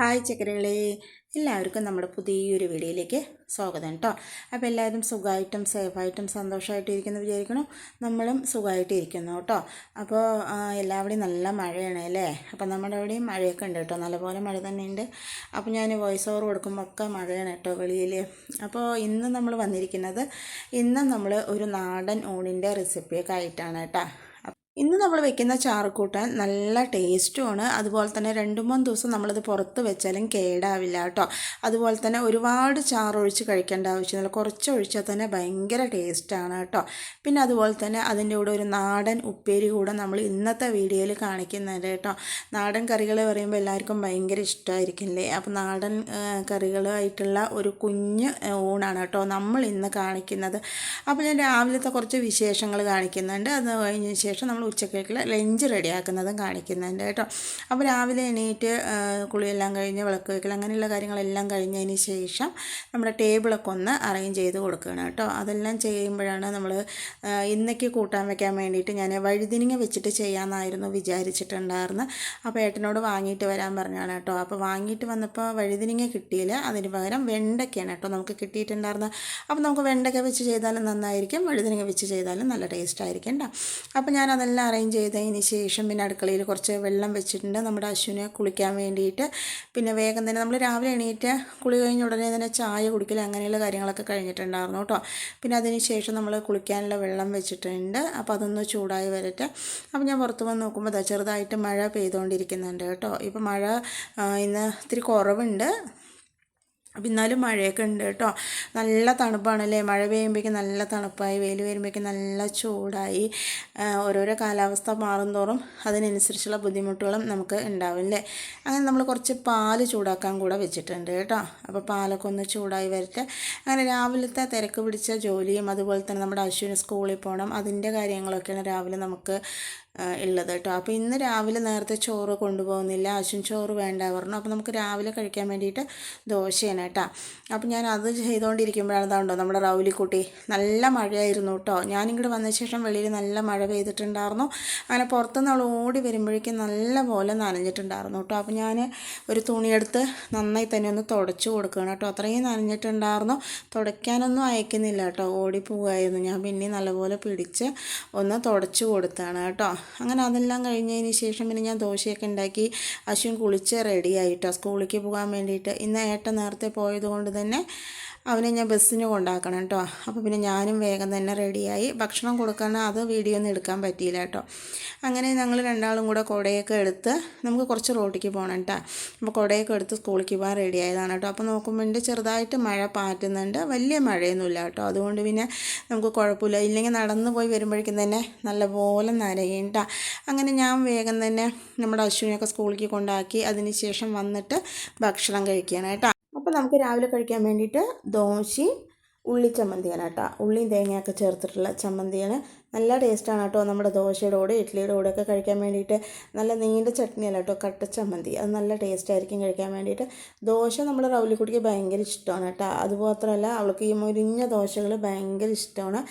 Hi ചക്കരകളെ എല്ലാവർക്കും നമ്മുടെ പുതിയൊരു വീഡിയോയിലേക്ക് സ്വാഗതം കേട്ടോ അപ്പോൾ എല്ലാവരും സുഖമായിട്ടും സേഫായിട്ടും സന്തോഷമായിട്ടും ഇരിക്കുന്നു വിചാരിക്കണം നമ്മളും സുഖമായിട്ട് ഇരിക്കുന്നു കേട്ടോ അപ്പോൾ എല്ലാവിടെയും നല്ല മഴയാണ് അല്ലേ? അപ്പോൾ നമ്മുടെ അവിടെയും മഴയൊക്കെ ഉണ്ട് കേട്ടോ നല്ലപോലെ മഴ തന്നെ ഉണ്ട് അപ്പോൾ ഞാൻ വോയിസ് ഓവർ കൊടുക്കുമ്പോൾ ഒക്കെ മഴയാണ് കേട്ടോ വെളിയിൽ അപ്പോൾ ഇന്ന് നമ്മൾ വന്നിരിക്കുന്നത് ഇന്ന് നമ്മൾ ഒരു നാടൻ ഊണിന്റെ റെസിപ്പിയൊക്കെ ആയിട്ടാണ് കേട്ടോ ഇന്ന് നമ്മൾ വെക്കുന്ന ചാറുകൂട്ടാൻ നല്ല ടേസ്റ്റുമാണ്. അതുപോലെ തന്നെ രണ്ട് മൂന്ന് ദിവസം നമ്മളത് പുറത്ത് വെച്ചാലും കേടാവില്ല കേട്ടോ. അതുപോലെ തന്നെ ഒരുപാട് ചാറൊഴിച്ച് കഴിക്കേണ്ട ആവശ്യമില്ല. കുറച്ച് ഒഴിച്ചാൽ തന്നെ ഭയങ്കര ടേസ്റ്റാണ് കേട്ടോ. പിന്നെ അതുപോലെ തന്നെ അതിന്റെ കൂടെ ഒരു നാടൻ ഉപ്പേരി കൂടെ നമ്മൾ ഇന്നത്തെ വീഡിയോയിൽ കാണിക്കുന്നുണ്ട് കേട്ടോ. നാടൻ കറികൾ പറയുമ്പോൾ എല്ലാവർക്കും ഭയങ്കര ഇഷ്ടമായിരിക്കില്ലേ? അപ്പോൾ നാടൻ കറികളായിട്ടുള്ള ഒരു കുഞ്ഞ് ഊണാണ് കേട്ടോ നമ്മൾ ഇന്ന് കാണിക്കുന്നത്. അപ്പോൾ ഞാൻ രാവിലത്തെ കുറച്ച് വിശേഷങ്ങൾ കാണിക്കുന്നുണ്ട്. അത് കഴിഞ്ഞ ശേഷം നമ്മൾ ഉച്ചക്കേക്കുള്ള ലഞ്ച് റെഡിയാക്കുന്നതും കാണിക്കുന്നുണ്ട് കേട്ടോ. അപ്പോൾ രാവിലെ എണീറ്റ് കുളിയെല്ലാം കഴിഞ്ഞ് വിളക്ക് വയ്ക്കൽ അങ്ങനെയുള്ള കാര്യങ്ങളെല്ലാം കഴിഞ്ഞതിന് ശേഷം നമ്മുടെ ടേബിളൊക്കെ ഒന്ന് അറേഞ്ച് ചെയ്ത് കൊടുക്കുകയാണ് കേട്ടോ. അതെല്ലാം ചെയ്യുമ്പോഴാണ് നമ്മൾ ഇന്നേക്ക് കൂട്ടാൻ വയ്ക്കാൻ വേണ്ടിയിട്ട് ഞാൻ വഴുതിനിങ്ങ വെച്ചിട്ട് ചെയ്യാമെന്നായിരുന്നു വിചാരിച്ചിട്ടുണ്ടായിരുന്നു അപ്പോൾ ഏട്ടനോട് വാങ്ങിയിട്ട് വരാൻ പറഞ്ഞാണ് കേട്ടോ. അപ്പോൾ വാങ്ങിയിട്ട് വന്നപ്പോൾ വഴുതിനിങ്ങ കിട്ടിയില്ല. അതിന് പകരം വെണ്ടയ്ക്കാണ് കേട്ടോ നമുക്ക് കിട്ടിയിട്ടുണ്ടായിരുന്നത്. അപ്പോൾ നമുക്ക് വെണ്ടയ്ക്ക വെച്ച് ചെയ്താലും നന്നായിരിക്കും. വഴുതിനിങ്ങ വെച്ച് ചെയ്താലും നല്ല ടേസ്റ്റ് ആയിരിക്കും കേട്ടോ. അപ്പോൾ ഞാൻ അതെല്ലാം അറേഞ്ച് ചെയ്തതിന് ശേഷം പിന്നെ അടുക്കളയിൽ കുറച്ച് വെള്ളം വെച്ചിട്ടുണ്ട്. നമ്മുടെ അശ്വിനെ കുളിക്കാൻ വേണ്ടിയിട്ട്. പിന്നെ വേഗം തന്നെ നമ്മൾ രാവിലെ എണീറ്റ് കുളി കഴിഞ്ഞ ഉടനെ തന്നെ ചായ കുടിക്കൽ അങ്ങനെയുള്ള കാര്യങ്ങളൊക്കെ കഴിഞ്ഞിട്ടുണ്ടായിരുന്നു കേട്ടോ പിന്നെ അതിന് ശേഷം നമ്മൾ കുളിക്കാനുള്ള വെള്ളം വെച്ചിട്ടുണ്ട്. അപ്പോൾ അതൊന്ന് ചൂടായി വരട്ടെ. അപ്പോൾ ഞാൻ പുറത്ത് വന്ന് നോക്കുമ്പോൾ ചെറുതായിട്ട് മഴ പെയ്തുകൊണ്ടിരിക്കുന്നുണ്ട് കേട്ടോ ഇപ്പോൾ മഴ ഇന്ന് ഇത്തിരി കുറവുണ്ട്. അപ്പം എന്നാലും മഴയൊക്കെ ഉണ്ട് കേട്ടോ. നല്ല തണുപ്പാണല്ലേ? മഴ പെയ്യുമ്പോഴേക്കും നല്ല തണുപ്പായി വെയിൽ വരുമ്പോഴേക്കും നല്ല ചൂടായി. ഓരോരോ കാലാവസ്ഥ മാറുന്തോറും അതിനനുസരിച്ചുള്ള ബുദ്ധിമുട്ടുകളും നമുക്ക് ഉണ്ടാവും അല്ലേ അങ്ങനെ നമ്മൾ കുറച്ച് പാൽ ചൂടാക്കാൻ കൂടെ വെച്ചിട്ടുണ്ട് കേട്ടോ. അപ്പോൾ പാലൊക്കെ ഒന്ന് ചൂടായി വരട്ടെ. അങ്ങനെ രാവിലത്തെ തിരക്ക് പിടിച്ച ജോലിയും അതുപോലെ തന്നെ നമ്മുടെ അശ്വിന് സ്കൂളിൽ പോകണം അതിന്റെ കാര്യങ്ങളൊക്കെയാണ് രാവിലെ നമുക്ക് ഉള്ളത് കേട്ടോ. അപ്പോൾ ഇന്ന് രാവിലെ നേരത്തെ ചോറ് കൊണ്ടുപോകുന്നില്ല. അശ്വിൻ ചോറ് വേണ്ട പറഞ്ഞു. അപ്പോൾ നമുക്ക് രാവിലെ കഴിക്കാൻ വേണ്ടിയിട്ട് ദോശയാണ് കേട്ടോ. അപ്പോൾ ഞാൻ അത് ചെയ്തുകൊണ്ടിരിക്കുമ്പോഴാണ് ഇതാണ്ടോ നമ്മുടെ റൗലിക്കുട്ടി. നല്ല മഴയായിരുന്നു കേട്ടോ. ഞാനിങ്ങോട്ട് വന്ന ശേഷം വെളിയിൽ നല്ല മഴ പെയ്തിട്ടുണ്ടായിരുന്നു. അങ്ങനെ പുറത്തുനിന്ന് അവൾ ഓടി വരുമ്പോഴേക്കും നല്ല പോലെ നനഞ്ഞിട്ടുണ്ടായിരുന്നു കേട്ടോ. അപ്പോൾ ഞാൻ ഒരു തുണിയെടുത്ത് നന്നായി തന്നെ ഒന്ന് തുടച്ചു കൊടുക്കുകയാണ് കേട്ടോ. അത്രയും നനഞ്ഞിട്ടുണ്ടായിരുന്നു. തുടയ്ക്കാനൊന്നും അയക്കുന്നില്ല കേട്ടോ. ഓടി ഞാൻ പിന്നെ നല്ലപോലെ പിടിച്ച് ഒന്ന് തുടച്ചു കൊടുത്താണ് കേട്ടോ. അങ്ങനെ അതെല്ലാം കഴിഞ്ഞതിന് ശേഷം പിന്നെ ഞാൻ ദോശയൊക്കെ ഉണ്ടാക്കി അശ്വിൻ കുളിച്ച് റെഡിയായിട്ടോ സ്കൂളിലേക്ക് പോകാൻ വേണ്ടിയിട്ട്. ഇന്ന് ഏട്ട നേരത്തെ പോയത് കൊണ്ട് തന്നെ അവനെ ഞാൻ ബസ്സിന് കൊണ്ടാക്കണം കേട്ടോ അപ്പോൾ പിന്നെ ഞാനും വേഗം തന്നെ റെഡിയായി. ഭക്ഷണം കൊടുക്കാൻ അത് വീഡിയോ ഒന്നും എടുക്കാൻ പറ്റിയില്ല കേട്ടോ അങ്ങനെ ഞങ്ങൾ രണ്ടാളും കൂടെ കുടയൊക്കെ എടുത്ത് നമുക്ക് കുറച്ച് റോട്ടിക്ക് പോകണം കേട്ടോ അപ്പോൾ കുടയൊക്കെ എടുത്ത് സ്കൂളിലേക്ക് പോകാൻ റെഡി ആയതാണ് കേട്ടോ അപ്പോൾ നോക്കുമ്പോൾ ചെറുതായിട്ട് മഴ പാറ്റുന്നുണ്ട്. വലിയ മഴയൊന്നുമില്ല കേട്ടോ അതുകൊണ്ട് പിന്നെ നമുക്ക് കുഴപ്പമില്ല. ഇല്ലെങ്കിൽ നടന്നു പോയി വരുമ്പോഴേക്കും തന്നെ നല്ലപോലെ നരയും അങ്ങനെ ഞാൻ വേഗം തന്നെ നമ്മുടെ അശ്വിനെയൊക്കെ സ്കൂളിലേക്ക് കൊണ്ടാക്കി അതിന് ശേഷം വന്നിട്ട് ഭക്ഷണം കഴിക്കുകയാണ് കേട്ടോ അപ്പോൾ നമുക്ക് രാവിലെ കഴിക്കാൻ വേണ്ടിയിട്ട് ദോശയും ഉള്ളി ചമ്മന്തിയാണ് കേട്ടോ. ഉള്ളിയും തേങ്ങയൊക്കെ ചേർത്തിട്ടുള്ള ചമ്മന്തിയാണ്. നല്ല ടേസ്റ്റാണ് കേട്ടോ നമ്മുടെ ദോശയുടെ കൂടെ ഇഡ്ഡലിയുടെ കൂടെ ഒക്കെ കഴിക്കാൻ വേണ്ടിയിട്ട്. നല്ല നീണ്ട ചട്നിയല്ല കേട്ടോ കട്ട ചമ്മന്തി. അത് നല്ല ടേസ്റ്റ് ആയിരിക്കും കഴിക്കാൻ വേണ്ടിയിട്ട്. ദോശ നമ്മുടെ റൗലിക്കുട്ടിക്ക് ഭയങ്കര ഇഷ്ടമാണ് കേട്ടോ. അതുമാത്രമല്ല അവൾക്ക് ഈ മുരിഞ്ഞ ദോശകൾ ഭയങ്കര ഇഷ്ടമാണ്.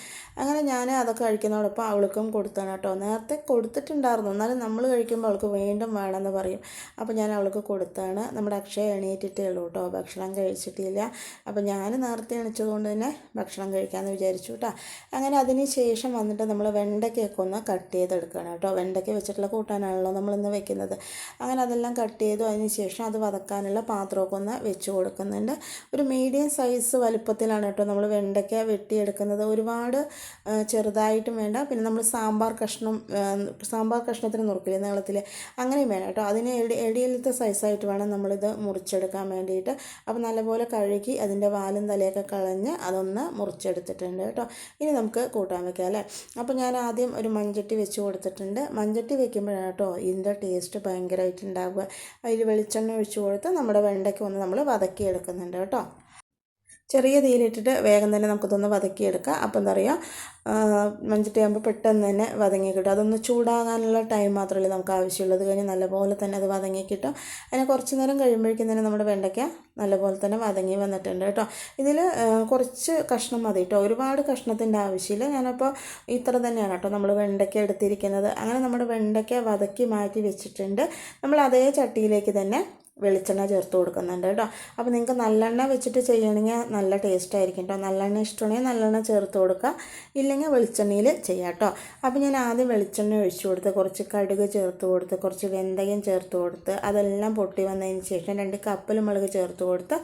അങ്ങനെ ഞാൻ അതൊക്കെ കഴിക്കുന്നതോടൊപ്പം അവൾക്കും കൊടുത്താണ് കേട്ടോ. നേരത്തെ കൊടുത്തിട്ടുണ്ടായിരുന്നു. എന്നാലും നമ്മൾ കഴിക്കുമ്പോൾ അവൾക്ക് വീണ്ടും വേണമെന്ന് പറയും. അപ്പോൾ ഞാൻ അവൾക്ക് കൊടുത്താണ് നമ്മുടെ അക്ഷയ എണീറ്റിട്ടേ ഉള്ളൂ കേട്ടോ. ഭക്ഷണം കഴിച്ചിട്ടില്ല. അപ്പോൾ ഞാൻ നേരത്തെ എണീച്ചതുകൊണ്ട് തന്നെ ഭക്ഷണം കഴിക്കാമെന്ന് വിചാരിച്ചു കേട്ടോ. അങ്ങനെ അതിന് ശേഷം വന്നിട്ട് നമ്മൾ വെണ്ടയ്ക്കൊക്കെ ഒന്ന് കട്ട് ചെയ്തെടുക്കണം കേട്ടോ. വെണ്ടയ്ക്ക വെച്ചിട്ടുള്ള കൂട്ടാനാണല്ലോ നമ്മളിന്ന് വെക്കുന്നത്. അങ്ങനെ അതെല്ലാം കട്ട് ചെയ്തു അതിന് ശേഷം അത് വതക്കാനുള്ള പാത്രമൊക്കെ ഒന്ന് വെച്ച് കൊടുക്കുന്നുണ്ട്. ഒരു മീഡിയം സൈസ് വലുപ്പത്തിലാണ് കേട്ടോ നമ്മൾ വെണ്ടയ്ക്ക വെട്ടിയെടുക്കുന്നത്. ഒരുപാട് ചെറുതായിട്ടും വേണ്ട. പിന്നെ നമ്മൾ സാമ്പാർ കഷ്ണം സാമ്പാർ കഷ്ണത്തിന് നുറുക്കില്ലേ നീളത്തിൽ? അങ്ങനെയും വേണം കേട്ടോ. അതിന് എടി എടിയിലത്തെ സൈസായിട്ട് വേണം നമ്മളിത് മുറിച്ചെടുക്കാൻ വേണ്ടിയിട്ട്. അപ്പോൾ നല്ലപോലെ കഴുകി അതിന്റെ വാലും തലയൊക്കെ കളഞ്ഞ് അതൊന്ന് മുറിച്ചെടുത്തിട്ടുണ്ട് കേട്ടോ. ഇനി നമുക്ക് കൂട്ടാൻ വെക്കാം അല്ലേ? അപ്പോൾ ഞാൻ ആദ്യം ഒരു മൺചട്ടി വെച്ച് കൊടുത്തിട്ടുണ്ട്. മൺചട്ടി വെക്കുമ്പോഴാണ് കേട്ടോ ഇതിന്റെ ടേസ്റ്റ് ഭയങ്കരമായിട്ട് ഉണ്ടാവുക. അതിൽ വെളിച്ചെണ്ണ ഒഴിച്ച് കൊടുത്ത് നമ്മുടെ വെണ്ടയ്ക്ക് ഒന്ന് നമ്മൾ വതക്കിയെടുക്കുന്നുണ്ട് കേട്ടോ. ചെറിയ തീയിലിട്ടിട്ട് വേഗം തന്നെ നമുക്കിതൊന്ന് വതക്കിയെടുക്കാം. അപ്പം എന്താ പറയുക മഞ്ചട്ടിയാകുമ്പോൾ പെട്ടെന്ന് തന്നെ വതങ്ങി കിട്ടും. അതൊന്ന് ചൂടാകാനുള്ള ടൈം മാത്രമല്ലേ നമുക്ക് ആവശ്യമുള്ളത് കഴിഞ്ഞ് നല്ലപോലെ തന്നെ അത് വതങ്ങി കിട്ടും. അതിനെ കുറച്ച് നേരം കഴിയുമ്പോഴേക്കും തന്നെ നമ്മുടെ വെണ്ടയ്ക്ക നല്ലപോലെ തന്നെ വതങ്ങി വന്നിട്ടുണ്ട് കേട്ടോ. ഇതിൽ കുറച്ച് കഷ്ണം മതി കേട്ടോ. ഒരുപാട് കഷ്ണത്തിന്റെ ആവശ്യമില്ല. ഞാനപ്പോൾ ഇത്ര തന്നെയാണ് കേട്ടോ നമ്മൾ വെണ്ടയ്ക്ക എടുത്തിരിക്കുന്നത്. അങ്ങനെ നമ്മുടെ വെണ്ടയ്ക്ക വതക്കി മാറ്റി വെച്ചിട്ടുണ്ട്. നമ്മൾ അതേ ചട്ടിയിലേക്ക് തന്നെ വെളിച്ചെണ്ണ ചേർത്ത് കൊടുക്കുന്നുണ്ട് കേട്ടോ. അപ്പോൾ നിങ്ങൾക്ക് നല്ലെണ്ണ വെച്ചിട്ട് ചെയ്യണമെങ്കിൽ നല്ല ടേസ്റ്റ് ആയിരിക്കും കേട്ടോ. നല്ലെണ്ണ ഇഷ്ടമാണെങ്കിൽ നല്ലെണ്ണ ചേർത്ത് കൊടുക്കുക. ഇല്ലെങ്കിൽ വെളിച്ചെണ്ണയിൽ ചെയ്യാം കേട്ടോ. അപ്പോൾ ഞാൻ ആദ്യം വെളിച്ചെണ്ണ ഒഴിച്ചു കൊടുത്ത് കുറച്ച് കടുക് ചേർത്ത് കൊടുത്ത് കുറച്ച് വെന്തയം ചേർത്ത് കൊടുത്ത് അതെല്ലാം പൊട്ടി വന്നതിന് ശേഷം രണ്ട് കപ്പൽ മുളക് ചേർത്ത് കൊടുത്ത്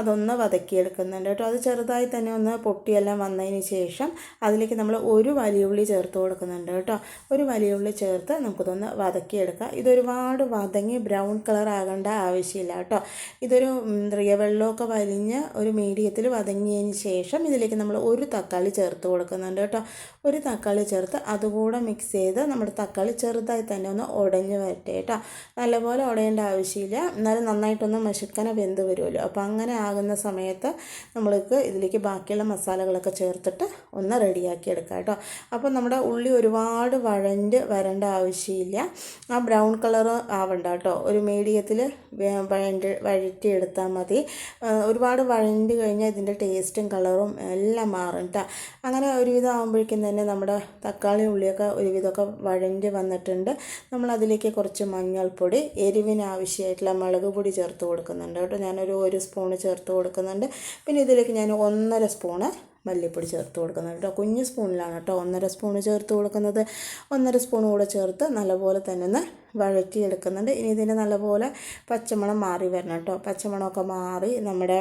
അതൊന്ന് വതക്കിയെടുക്കുന്നുണ്ട് കേട്ടോ. അത് ചെറുതായി തന്നെ ഒന്ന് പൊട്ടിയെല്ലാം വന്നതിന് ശേഷം അതിലേക്ക് നമ്മൾ ഒരു വലിയ ഉള്ളി ചേർത്ത് കൊടുക്കുന്നുണ്ട് കേട്ടോ. ഒരു വലിയ ഉള്ളി ചേർത്ത് നമുക്കിതൊന്ന് വതക്കിയെടുക്കാം. ഇതൊരുപാട് വതങ്ങി ബ്രൗൺ കളർ ആകേണ്ട ആവശ്യമില്ല കേട്ടോ. ഇതൊരു റിയ വെള്ളമൊക്കെ വലിഞ്ഞ് ഒരു മീഡിയത്തിൽ വതങ്ങിയതിന് ശേഷം ഇതിലേക്ക് നമ്മൾ ഒരു തക്കാളി ചേർത്ത് കൊടുക്കുന്നുണ്ട് കേട്ടോ. ഒരു തക്കാളി ചേർത്ത് അതുകൂടെ മിക്സ് ചെയ്ത് നമ്മുടെ തക്കാളി ചെറുതായി തന്നെ ഒന്ന് ഉടഞ്ഞ് വരട്ടെ കേട്ടോ. നല്ലപോലെ ഉടയേണ്ട ആവശ്യമില്ല. എന്നാലും നന്നായിട്ടൊന്ന് മശുക്കന വെന്ത് വരുമല്ലോ. അപ്പോൾ അങ്ങനെ ആകുന്ന സമയത്ത് നമ്മൾക്ക് ഇതിലേക്ക് ബാക്കിയുള്ള മസാലകളൊക്കെ ചേർത്തിട്ട് ഒന്ന് റെഡിയാക്കി എടുക്കാം കേട്ടോ. അപ്പോൾ നമ്മുടെ ഉള്ളി ഒരുപാട് വഴണ്ട് വരേണ്ട ആവശ്യമില്ല. ആ ബ്രൗൺ കളർ ആവണ്ട കേട്ടോ. ഒരു മീഡിയത്തിൽ വഴണ്ട് വഴറ്റിയെടുത്താൽ മതി. ഒരുപാട് വഴണ്ട് കഴിഞ്ഞാൽ ഇതിന്റെ ടേസ്റ്റും കളറും എല്ലാം മാറും കേട്ടോ അങ്ങനെ ഒരുവിധം ആകുമ്പോഴേക്കും തന്നെ നമ്മുടെ തക്കാളി ഉള്ളിയൊക്കെ ഒരുവിധമൊക്കെ വഴണ്ട് വന്നിട്ടുണ്ട്. നമ്മൾ അതിലേക്ക് കുറച്ച് മഞ്ഞൾപ്പൊടി എരിവിന് ആവശ്യമായിട്ടുള്ള മുളക് പൊടി ചേർത്ത് കൊടുക്കുന്നുണ്ട് കേട്ടോ. ഞാനൊരു ഒരു സ്പൂണ് ചേർത്ത് കൊടുക്കുന്നുണ്ട്. പിന്നെ ഇതിലേക്ക് ഞാൻ ഒന്നര സ്പൂണ് മല്ലിപ്പൊടി ചേർത്ത് കൊടുക്കുന്നത് കേട്ടോ. കുഞ്ഞ് സ്പൂണിലാണ് കേട്ടോ ഒന്നര സ്പൂൺ ചേർത്ത് കൊടുക്കുന്നത്. ഒന്നര സ്പൂൺ കൂടെ ചേർത്ത് നല്ലപോലെ തന്നെ ഒന്ന് വഴറ്റിയെടുക്കുന്നുണ്ട്. ഇനി ഇതിന്റെ നല്ലപോലെ പച്ചമണം മാറി വരണം കേട്ടോ. പച്ചമണമൊക്കെ മാറി നമ്മുടെ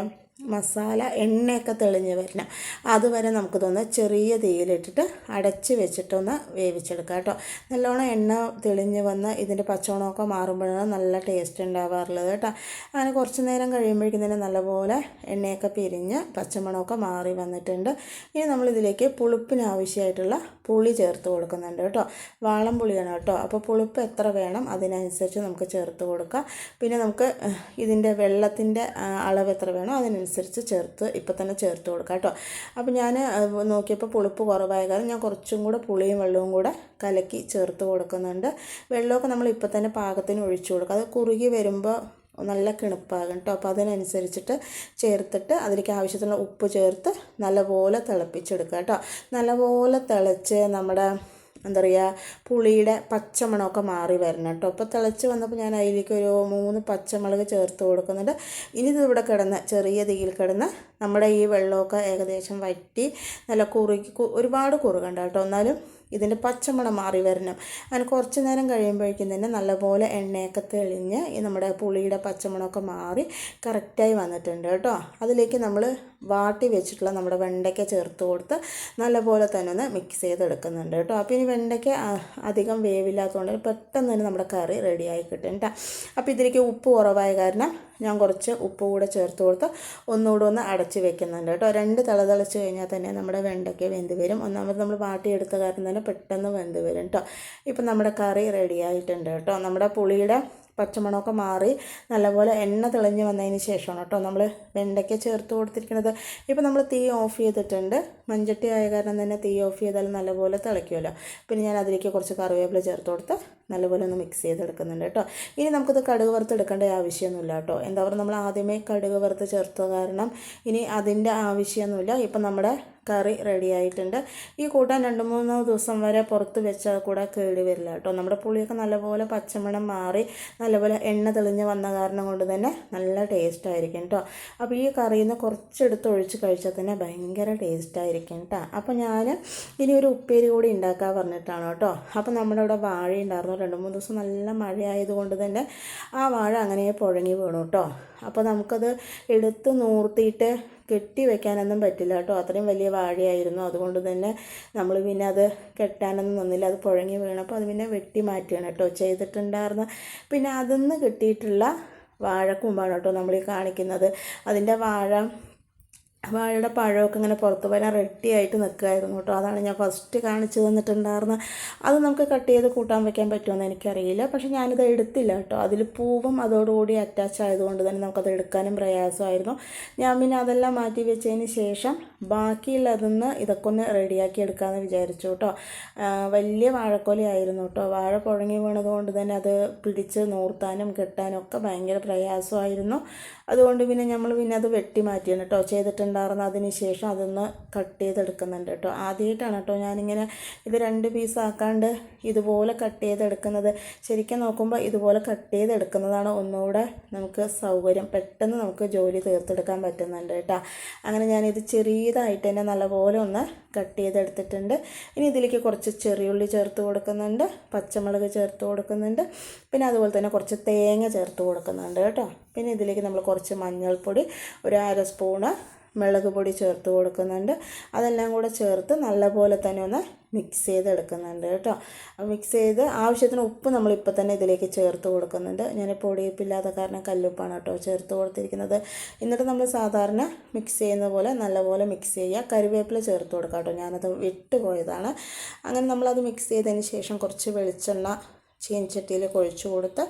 മസാല എണ്ണയൊക്കെ തെളിഞ്ഞ് വരണം. അതുവരെ നമുക്കിതൊന്ന് ചെറിയ തീയിലിട്ടിട്ട് അടച്ച് വെച്ചിട്ടൊന്ന് വേവിച്ചെടുക്കാം കേട്ടോ. നല്ലോണം എണ്ണ തെളിഞ്ഞ് വന്ന് ഇതിന്റെ പച്ചവണമൊക്കെ മാറുമ്പോഴാണ് നല്ല ടേസ്റ്റ് ഉണ്ടാവാറുള്ളത് കേട്ടോ. അങ്ങനെ കുറച്ച് നേരം കഴിയുമ്പോഴേക്കും തന്നെ നല്ലപോലെ എണ്ണയൊക്കെ പിരിഞ്ഞ് പച്ചമണമൊക്കെ മാറി വന്നിട്ടുണ്ട്. ഇനി നമ്മളിതിലേക്ക് പുളിപ്പിന് ആവശ്യമായിട്ടുള്ള പുളി ചേർത്ത് കൊടുക്കുന്നുണ്ട് കേട്ടോ. വാളം പുളിയാണ് കേട്ടോ. അപ്പോൾ പുളിപ്പ് എത്ര വേണം അതിനനുസരിച്ച് നമുക്ക് ചേർത്ത് കൊടുക്കാം. പിന്നെ നമുക്ക് ഇതിന്റെ വെള്ളത്തിന്റെ അളവ് എത്ര വേണോ അതിനനുസരിച്ച് ചേർത്ത് ഇപ്പം തന്നെ ചേർത്ത് കൊടുക്കാം കേട്ടോ. അപ്പോൾ ഞാൻ നോക്കിയപ്പോൾ പുളിപ്പ് കുറവായ കാരണം ഞാൻ കുറച്ചും കൂടെ പുളിയും വെള്ളവും കൂടെ കലക്കി ചേർത്ത് കൊടുക്കുന്നുണ്ട്. വെള്ളമൊക്കെ നമ്മൾ ഇപ്പം തന്നെ പാകത്തിന് ഒഴിച്ചു കൊടുക്കുക അത് കുറുകി വരുമ്പോൾ നല്ല കിണുപ്പാകും കേട്ടോ. അപ്പോൾ അതിനനുസരിച്ചിട്ട് ചേർത്തിട്ട് അതിലേക്ക് ആവശ്യത്തിനുള്ള ഉപ്പ് ചേർത്ത് നല്ലപോലെ തിളപ്പിച്ചെടുക്കുക കേട്ടോ. നല്ലപോലെ തിളച്ച് നമ്മുടെ എന്താ പറയുക പുളിയുടെ പച്ചമണമൊക്കെ മാറി വരണം കേട്ടോ. അപ്പോൾ തിളച്ച് വന്നപ്പോൾ ഞാൻ അതിലേക്ക് ഒരു മൂന്ന് പച്ചമുളക് ചേർത്ത് കൊടുക്കുന്നുണ്ട്. ഇനി ഇതിവിടെ കിടന്ന് ചെറിയ തീയിൽ കിടന്ന് നമ്മുടെ ഈ വെള്ളമൊക്കെ ഏകദേശം വറ്റി നല്ല കുറുകി ഒരുപാട് കുറുകണ്ട കേട്ടോ. എന്നാലും ഇതിന്റെ പച്ചമണം മാറി വരണം. അങ്ങനെ കുറച്ച് നേരം കഴിയുമ്പോഴേക്കും തന്നെ നല്ലപോലെ എണ്ണയൊക്കെ തെളിഞ്ഞ് ഈ നമ്മുടെ പുളിയുടെ പച്ചമണമൊക്കെ മാറി കറക്റ്റായി വന്നിട്ടുണ്ട് കേട്ടോ. അതിലേക്ക് നമ്മൾ വാട്ടി വെച്ചിട്ടുള്ള നമ്മുടെ വെണ്ടയ്ക്ക ചേർത്ത് കൊടുത്ത് നല്ലപോലെ തന്നെ ഒന്ന് മിക്സ് ചെയ്തെടുക്കുന്നുണ്ട് കേട്ടോ. അപ്പോൾ ഇനി വെണ്ടയ്ക്ക അധികം വേവില്ലാത്തതുകൊണ്ട് പെട്ടെന്ന് തന്നെ നമ്മുടെ കറി റെഡിയായി കിട്ടും കേട്ടോ അപ്പോൾ ഇതിലേക്ക് ഉപ്പ് കുറവായ കാരണം ഞാൻ കുറച്ച് ഉപ്പ് കൂടെ ചേർത്ത് കൊടുത്ത് ഒന്നുകൂടെ ഒന്ന് അടച്ച് വെക്കുന്നുണ്ട് കേട്ടോ. രണ്ട് തള തിളച്ച് കഴിഞ്ഞാൽ തന്നെ നമ്മുടെ വെണ്ടയ്ക്ക വെന്ത് വരും. ഒന്നാമത് നമ്മൾ വാട്ടിയെടുത്ത കാരണം തന്നെ പെട്ടെന്ന് വെന്ത് വരും കേട്ടോ ഇപ്പം നമ്മുടെ കറി റെഡിയായിട്ടുണ്ട് കേട്ടോ. നമ്മുടെ പുളിയുടെ പച്ചമണമൊക്കെ മാറി നല്ലപോലെ എണ്ണ തെളിഞ്ഞ് വന്നതിന് ശേഷമാണ് കേട്ടോ നമ്മൾ വെണ്ടയ്ക്ക ചേർത്ത് കൊടുത്തിരിക്കുന്നത്. ഇപ്പോൾ നമ്മൾ തീ ഓഫ് ചെയ്തിട്ടുണ്ട്. മഞ്ചട്ടി ആയ കാരണം തന്നെ തീ ഓഫ് ചെയ്താൽ നല്ലപോലെ തിളയ്ക്കുമല്ലോ. പിന്നെ ഞാൻ അതിലേക്ക് കുറച്ച് കറിവേപ്പില ചേർത്ത് കൊടുത്ത് നല്ലപോലെ ഒന്ന് മിക്സ് ചെയ്തെടുക്കുന്നുണ്ട് കേട്ടോ. ഇനി നമുക്കിത് കടുക് വറുത്ത് എടുക്കേണ്ട ആവശ്യമൊന്നുമില്ല കേട്ടോ. എന്താ പറയുക നമ്മൾ ആദ്യമേ കടുക് വറുത്ത് ചേർത്ത കാരണം ഇനി അതിന്റെ ആവശ്യമൊന്നുമില്ല. ഇപ്പം നമ്മുടെ കറി റെഡി ആയിട്ടുണ്ട്. ഈ കൂട്ടാൻ രണ്ട് മൂന്നോ ദിവസം വരെ പുറത്ത് വെച്ചാൽ കൂടെ കേടി വരില്ല കേട്ടോ. നമ്മുടെ പുളിയൊക്കെ നല്ലപോലെ പച്ചമണം മാറി നല്ലപോലെ എണ്ണ തെളിഞ്ഞ് വന്ന കാരണം കൊണ്ട് തന്നെ നല്ല ടേസ്റ്റ് ആയിരിക്കും കേട്ടോ. അപ്പോൾ ഈ കറിയിൽ നിന്ന് കുറച്ചെടുത്ത് ഒഴിച്ച് കഴിച്ചാൽ തന്നെ ഭയങ്കര ടേസ്റ്റ് ആയിരിക്കും കേട്ടോ. അപ്പോൾ ഞാൻ ഇനി ഒരു ഉപ്പേരി കൂടി ഉണ്ടാക്കാൻ പറഞ്ഞിട്ടാണ് കേട്ടോ. അപ്പോൾ നമ്മുടെ ഇവിടെ വാഴ ഉണ്ടായിരുന്നു. രണ്ട് മൂന്ന് ദിവസം നല്ല മഴയായതുകൊണ്ട് തന്നെ ആ വാഴ അങ്ങനെ പുഴങ്ങി വീണു കേട്ടോ. അപ്പോൾ നമുക്കത് എടുത്ത് നൂർത്തിയിട്ട് കെട്ടി വെക്കാനൊന്നും പറ്റില്ല കേട്ടോ. അത്രയും വലിയ വാഴയായിരുന്നു. അതുകൊണ്ട് തന്നെ നമ്മൾ പിന്നെ അത് കെട്ടാനൊന്നും നിന്നില്ല. അത് പുഴങ്ങി വീണപ്പോൾ അത് പിന്നെ വെട്ടി മാറ്റുകയാണ് കേട്ടോ. ചെയ്തിട്ടുണ്ടായിരുന്ന പിന്നെ അതിന്ന് കിട്ടിയിട്ടുള്ള വാഴക്കൂമ്പാണ് കേട്ടോ നമ്മൾ ഈ കാണിക്കുന്നത്. അതിന്റെ വാഴ വാഴയുടെ പഴമൊക്കെ ഇങ്ങനെ പുറത്ത് വരാൻ റെഡി ആയിട്ട് നിൽക്കുമായിരുന്നു കേട്ടോ. അതാണ് ഞാൻ ഫസ്റ്റ് കാണിച്ചു തന്നിട്ടുണ്ടായിരുന്നത് അത് നമുക്ക് കട്ട് ചെയ്ത് കൂട്ടാൻ വെക്കാൻ പറ്റുമെന്ന് എനിക്കറിയില്ല. പക്ഷെ ഞാനിത് എടുത്തില്ല കേട്ടോ. അതിൽ പൂവും അതോടുകൂടി അറ്റാച്ച് ആയതുകൊണ്ട് തന്നെ നമുക്കത് എടുക്കാനും പ്രയാസമായിരുന്നു. ഞാൻ പിന്നെ അതെല്ലാം മാറ്റി വെച്ചതിന് ശേഷം ബാക്കിയുള്ളതെന്ന് ഇതൊക്കെ ഒന്ന് റെഡിയാക്കി എടുക്കാമെന്ന് വിചാരിച്ചു കേട്ടോ. വലിയ വാഴക്കൊലയായിരുന്നു കേട്ടോ. വാഴ പുഴങ്ങി വീണതുകൊണ്ട് തന്നെ അത് പിടിച്ച് നൂർത്താനും കെട്ടാനും ഒക്കെ ഭയങ്കര പ്രയാസമായിരുന്നു. അതുകൊണ്ട് പിന്നെ നമ്മൾ പിന്നെ അത് വെട്ടി മാറ്റിയാണ് കേട്ടോ ചെയ്തിട്ടുണ്ടായിരുന്ന അതിന് ശേഷം അതൊന്ന് കട്ട് ചെയ്തെടുക്കുന്നുണ്ട് കേട്ടോ ആദ്യമായിട്ടാണ് കേട്ടോ ഞാനിങ്ങനെ ഇത് രണ്ട് പീസ് ആക്കാണ്ട് ഇതുപോലെ കട്ട് ചെയ്തെടുക്കുന്നത്. ശരിക്കും നോക്കുമ്പോൾ ഇതുപോലെ കട്ട് ചെയ്തെടുക്കുന്നതാണ് ഒന്നുകൂടെ നമുക്ക് സൗകര്യം. പെട്ടെന്ന് നമുക്ക് ജോലി തീർത്തെടുക്കാൻ പറ്റുന്നുണ്ട് കേട്ടോ അങ്ങനെ ഞാനിത് ചെറിയതായിട്ട് തന്നെ നല്ലപോലെ ഒന്ന് കട്ട് ചെയ്തെടുത്തിട്ടുണ്ട്. ഇനി ഇതിലേക്ക് കുറച്ച് ചെറിയുള്ളി ചേർത്ത് കൊടുക്കുന്നുണ്ട് പച്ചമുളക് ചേർത്ത് കൊടുക്കുന്നുണ്ട് പിന്നെ അതുപോലെ തന്നെ കുറച്ച് തേങ്ങ ചേർത്ത് കൊടുക്കുന്നുണ്ട് കേട്ടോ പിന്നെ ഇതിലേക്ക് നമ്മൾ കുറച്ച് മഞ്ഞൾപ്പൊടി ഒരു അര സ്പൂണ് മുളക് പൊടി ചേർത്ത് കൊടുക്കുന്നുണ്ട്. അതെല്ലാം കൂടെ ചേർത്ത് നല്ലപോലെ തന്നെ ഒന്ന് മിക്സ് ചെയ്തെടുക്കുന്നുണ്ട് കേട്ടോ. മിക്സ് ചെയ്ത് ആവശ്യത്തിന് ഉപ്പ് നമ്മളിപ്പോൾ തന്നെ ഇതിലേക്ക് ചേർത്ത് കൊടുക്കുന്നുണ്ട്. ഞാൻ പൊടിയിപ്പില്ലാത്ത കാരണം കല്ലുപ്പാണ് കേട്ടോ ചേർത്ത് കൊടുത്തിരിക്കുന്നത്. എന്നിട്ട് നമ്മൾ സാധാരണ മിക്സ് ചെയ്യുന്ന പോലെ നല്ലപോലെ മിക്സ് ചെയ്യുക. കറിവേപ്പില ചേർത്ത് കൊടുക്കാം കേട്ടോ. ഞാനത് വിട്ടുപോയതാണ് അങ്ങനെ നമ്മളത് മിക്സ് ചെയ്തതിന് ശേഷം കുറച്ച് വെളിച്ചെണ്ണ ചീനച്ചട്ടിയിൽ കൊഴിച്ചു കൊടുത്ത്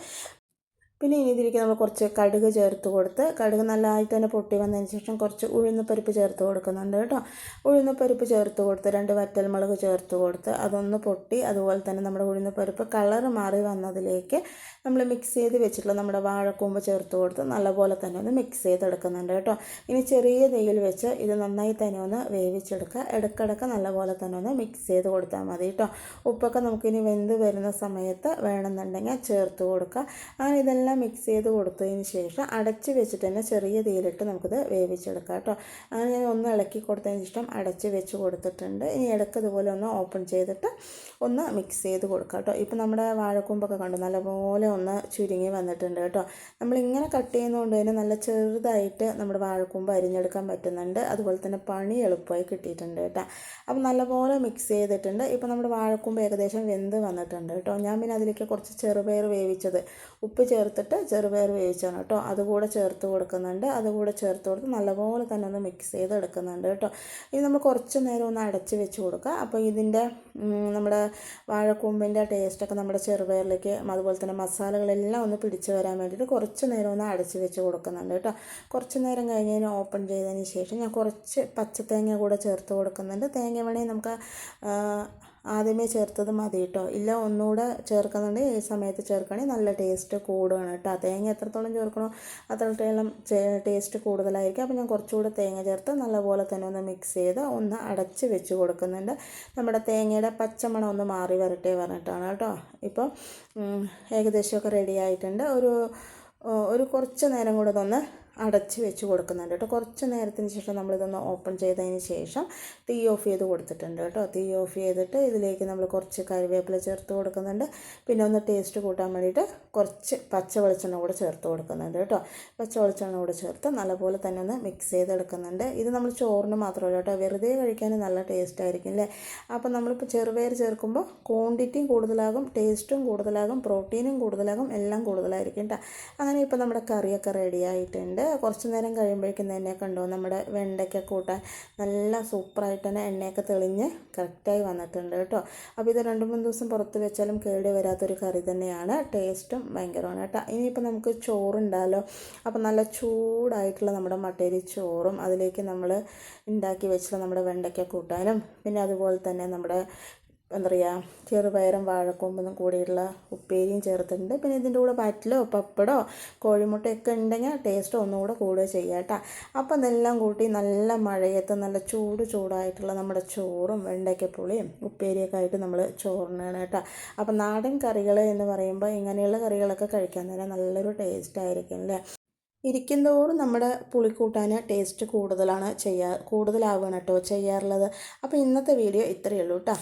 പിന്നെ ഇനി ഇതിലേക്ക് നമ്മൾ കുറച്ച് കടുക് ചേർത്ത് കൊടുത്ത് കടുക് നല്ലതായിട്ട് തന്നെ പൊട്ടി വന്നതിന് ശേഷം കുറച്ച് ഉഴുന്നപ്പരിപ്പ് ചേർത്ത് കൊടുക്കുന്നുണ്ട് കേട്ടോ. ഉഴുന്നപ്പരിപ്പ് ചേർത്ത് കൊടുത്ത് രണ്ട് വറ്റൽമുളക് ചേർത്ത് കൊടുത്ത് അതൊന്ന് പൊട്ടി അതുപോലെ തന്നെ നമ്മുടെ ഉഴുന്നപ്പരിപ്പ് കളർ മാറി വന്നതിലേക്ക് നമ്മൾ മിക്സ് ചെയ്ത് വെച്ചിട്ടുള്ള നമ്മുടെ വാഴക്കൂമ്പ് ചേർത്ത് കൊടുത്ത് നല്ലപോലെ തന്നെ ഒന്ന് മിക്സ് ചെയ്തെടുക്കുന്നുണ്ട് കേട്ടോ. ഇനി ചെറിയ നെയ്യിൽ വെച്ച് ഇത് നന്നായി തന്നെ ഒന്ന് വേവിച്ചെടുക്കുക. ഇടയ്ക്കിടയ്ക്ക് നല്ലപോലെ തന്നെ ഒന്ന് മിക്സ് ചെയ്ത് കൊടുത്താൽ മതി കേട്ടോ. ഉപ്പൊക്കെ നമുക്കിനി വെന്ത് വരുന്ന സമയത്ത് വേണമെന്നുണ്ടെങ്കിൽ ചേർത്ത് കൊടുക്കുക. അങ്ങനെ ഇതെല്ലാം എല്ലാം മിക്സ് ചെയ്ത് കൊടുത്തതിന് ശേഷം അടച്ച് വെച്ചിട്ട് തന്നെ ചെറിയ തീയിലിട്ട് നമുക്കിത് വേവിച്ചെടുക്കാം കേട്ടോ. അങ്ങനെ ഞാൻ ഒന്ന് ഇളക്കി കൊടുത്തതിന് ശേഷം അടച്ച് വെച്ച് കൊടുത്തിട്ടുണ്ട്. ഇനി ഇടയ്ക്ക് ഇതുപോലെ ഒന്ന് ഓപ്പൺ ചെയ്തിട്ട് ഒന്ന് മിക്സ് ചെയ്ത് കൊടുക്കാം കേട്ടോ. ഇപ്പം നമ്മുടെ വാഴക്കൂമ്പൊക്കെ കണ്ടു നല്ലപോലെ ഒന്ന് ചുരുങ്ങി വന്നിട്ടുണ്ട് കേട്ടോ. നമ്മളിങ്ങനെ കട്ട് ചെയ്യുന്നതുകൊണ്ട് തന്നെ നല്ല ചെറുതായിട്ട് നമ്മുടെ വാഴക്കൂമ്പ് അരിഞ്ഞെടുക്കാൻ പറ്റുന്നുണ്ട്. അതുപോലെ തന്നെ പണി എളുപ്പമായി കിട്ടിയിട്ടുണ്ട് കേട്ടോ. അപ്പം നല്ലപോലെ മിക്സ് ചെയ്തിട്ടുണ്ട്. ഇപ്പം നമ്മുടെ വാഴക്കൂമ്പ് ഏകദേശം വെന്ത് വന്നിട്ടുണ്ട് കേട്ടോ. ഞാൻ പിന്നെ അതിലേക്ക് കുറച്ച് ചെറുപയർ വേവിച്ചത്. ഉപ്പ് ചേർത്ത് ചേർത്തിട്ട് ചെറുപയർ വേവിച്ചാണ് കേട്ടോ. അതുകൂടെ ചേർത്ത് കൊടുക്കുന്നുണ്ട്. അതുകൂടെ ചേർത്ത് കൊടുത്ത് നല്ലപോലെ തന്നെ ഒന്ന് മിക്സ് ചെയ്ത് എടുക്കുന്നുണ്ട് കേട്ടോ. ഇത് നമ്മൾ കുറച്ച് നേരം ഒന്ന് അടച്ച് വെച്ച് കൊടുക്കുക. അപ്പോൾ ഇതിന്റെ നമ്മുടെ വാഴക്കൂമ്പിന്റെ ടേസ്റ്റൊക്കെ നമ്മുടെ ചെറുപയറിലേക്ക് അതുപോലെ തന്നെ മസാലകളെല്ലാം ഒന്ന് പിടിച്ച് വരാൻ വേണ്ടിയിട്ട് കുറച്ച് നേരം ഒന്ന് അടച്ച് വെച്ച് കൊടുക്കുന്നുണ്ട് കേട്ടോ. കുറച്ച് നേരം കഴിഞ്ഞതിന് ഓപ്പൺ ചെയ്തതിന് ശേഷം ഞാൻ കുറച്ച് പച്ചത്തേങ്ങ കൂടെ ചേർത്ത് കൊടുക്കുന്നുണ്ട്. തേങ്ങ വേണമെങ്കിൽ നമുക്ക് ആദ്യമേ ചേർത്തത് മതി കേട്ടോ ഇല്ല ഒന്നുകൂടെ ചേർക്കുന്നുണ്ടെങ്കിൽ ഈ സമയത്ത് ചേർക്കുകയാണെങ്കിൽ നല്ല ടേസ്റ്റ് കൂടുകയാണ് കേട്ടോ തേങ്ങ എത്രത്തോളം ചേർക്കണോ അത്രത്തോളം ടേസ്റ്റ് കൂടുതലായിരിക്കും. അപ്പോൾ ഞാൻ കുറച്ചുകൂടെ തേങ്ങ ചേർത്ത് നല്ലപോലെ തന്നെ ഒന്ന് മിക്സ് ചെയ്ത് ഒന്ന് അടച്ച് വെച്ച് കൊടുക്കുന്നുണ്ട്. നമ്മുടെ തേങ്ങയുടെ പച്ചമണം ഒന്ന് മാറി വരട്ടെ പറഞ്ഞിട്ടാണ് കേട്ടോ ഇപ്പോൾ ഏകദേശമൊക്കെ റെഡി ആയിട്ടുണ്ട്. ഒരു ഒരു കുറച്ച് നേരം കൂടെ ഒന്ന് അടച്ച് വെച്ച് കൊടുക്കുന്നുണ്ട് കേട്ടോ. കുറച്ച് നേരത്തിന് ശേഷം നമ്മളിതൊന്ന് ഓപ്പൺ ചെയ്തതിന് ശേഷം തീ ഓഫ് ചെയ്ത് കൊടുത്തിട്ടുണ്ട് കേട്ടോ. തീ ഓഫ് ചെയ്തിട്ട് ഇതിലേക്ക് നമ്മൾ കുറച്ച് കറിവേപ്പില ചേർത്ത് കൊടുക്കുന്നുണ്ട്. പിന്നെ ഒന്ന് ടേസ്റ്റ് കൂട്ടാൻ വേണ്ടിയിട്ട് കുറച്ച് പച്ച വെളിച്ചെണ്ണ കൂടെ ചേർത്ത് കൊടുക്കുന്നുണ്ട് കേട്ടോ. പച്ച വെളിച്ചെണ്ണ കൂടെ ചേർത്ത് നല്ലപോലെ തന്നെ ഒന്ന് മിക്സ് ചെയ്തെടുക്കുന്നുണ്ട്. ഇത് നമ്മൾ ചോറിന് മാത്രമല്ല കേട്ടോ. വെറുതെ കഴിക്കാൻ നല്ല ടേസ്റ്റ് ആയിരിക്കും അല്ലേ അപ്പോൾ നമ്മളിപ്പോൾ ചെറുപയർ ചേർക്കുമ്പോൾ ക്വാണ്ടിറ്റിയും കൂടുതലാകും ടേസ്റ്റും കൂടുതലാകും പ്രോട്ടീനും കൂടുതലാകും എല്ലാം കൂടുതലായിരിക്കും കേട്ടോ അങ്ങനെ ഇപ്പോൾ നമ്മുടെ കറിയൊക്കെ റെഡി ആയിട്ടുണ്ട്. കുറച്ച് നേരം കഴിയുമ്പോഴേക്കും തന്നെ കണ്ടോ നമ്മുടെ വെണ്ടയ്ക്ക കൂട്ടാൻ നല്ല സൂപ്പറായിട്ട് തന്നെ എണ്ണയൊക്കെ തെളിഞ്ഞ് കറക്റ്റായി വന്നിട്ടുണ്ട് കേട്ടോ. അപ്പോൾ ഇത് രണ്ട് മൂന്ന് ദിവസം പുറത്ത് വെച്ചാലും കേട് വരാത്തൊരു കറി തന്നെയാണ്. ടേസ്റ്റും ഭയങ്കരമാണ് കേട്ടോ. ഇനിയിപ്പോൾ നമുക്ക് ചോറുണ്ടാലോ അപ്പോൾ നല്ല ചൂടായിട്ടുള്ള നമ്മുടെ മട്ടേരി ചോറും അതിലേക്ക് നമ്മൾ ഉണ്ടാക്കി വെച്ചിട്ടുള്ള നമ്മുടെ വെണ്ടയ്ക്ക കൂട്ടാനും പിന്നെ അതുപോലെ തന്നെ നമ്മുടെ എന്താ പറയുക ചെറുപയറും വാഴക്കൊമ്പും കൂടിയുള്ള ഉപ്പേരിയും ചേർത്തിട്ടുണ്ട്. പിന്നെ ഇതിന്റെ കൂടെ പറ്റിലോ പപ്പടോ കോഴിമുട്ടയൊക്കെ ഉണ്ടെങ്കിൽ ടേസ്റ്റ് ഒന്നുകൂടെ കൂടുക ചെയ്യുക കേട്ടോ. അപ്പോൾ അതെല്ലാം കൂട്ടി നല്ല മഴയത്ത് നല്ല ചൂട് ചൂടായിട്ടുള്ള നമ്മുടെ ചോറും വെണ്ടയ്ക്കപ്പുളിയും ഉപ്പേരിയൊക്കെ ആയിട്ട് നമ്മൾ ചോറിനാണ് കേട്ടോ. അപ്പോൾ നാടൻ കറികൾ എന്ന് പറയുമ്പോൾ ഇങ്ങനെയുള്ള കറികളൊക്കെ കഴിക്കാൻ തന്നെ നല്ലൊരു ടേസ്റ്റ് ആയിരിക്കും അല്ലേ? ഇരിക്കുന്തോറും നമ്മുടെ പുളിക്കൂട്ടാൻ ടേസ്റ്റ് കൂടുതലാണ് ചെയ്യാ കൂടുതലാവുകയാണ് കേട്ടോ ചെയ്യാറുള്ളത്. അപ്പോൾ ഇന്നത്തെ വീഡിയോ ഇത്രയേ ഉള്ളൂ കേട്ടോ.